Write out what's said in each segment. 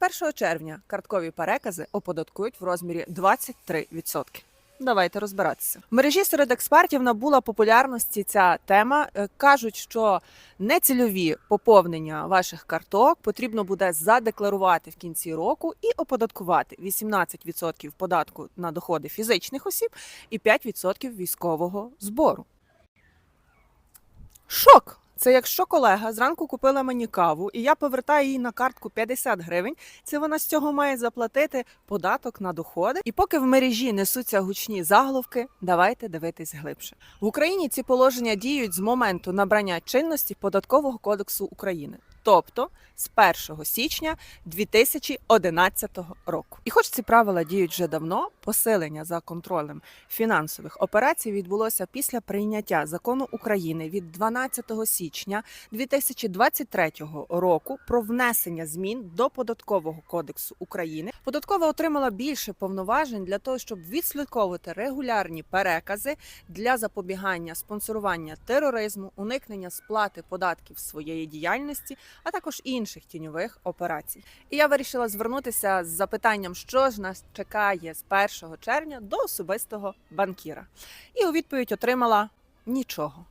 1 червня карткові перекази оподаткують в розмірі 23%. Давайте розбиратися. В мережі серед експертів набула популярності ця тема. Е, Кажуть, що нецільові поповнення ваших карток потрібно буде задекларувати в кінці року і оподаткувати 18% податку на доходи фізичних осіб і 5% військового збору. Це якщо колега зранку купила мені каву, і я повертаю їй на картку 50 гривень, це вона з цього має заплатити податок на доходи. І поки в мережі несуться гучні заголовки, давайте дивитись глибше. В Україні ці положення діють з моменту набрання чинності податкового кодексу України, тобто з 1 січня 2011 року. І хоч ці правила діють вже давно, посилення за контролем фінансових операцій відбулося після прийняття закону України від 12 січня 2023 року про внесення змін до податкового кодексу України. Податкова отримала більше повноважень для того, щоб відслідковувати регулярні перекази для запобігання спонсорування тероризму, уникнення сплати податків своєї діяльності, а також інших тіньових операцій. І я вирішила звернутися з запитанням, що ж нас чекає з 1 червня до особистого банкіра. І у відповідь отримала нічого.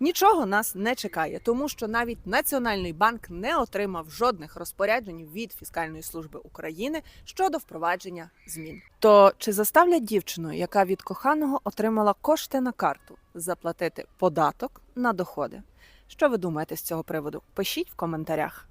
Нічого нас не чекає, тому що навіть Національний банк не отримав жодних розпоряджень від фіскальної служби України щодо впровадження змін. То чи заставлять дівчину, яка від коханого отримала кошти на карту, заплатити податок на доходи? Що ви думаєте з цього приводу? Пишіть в коментарях.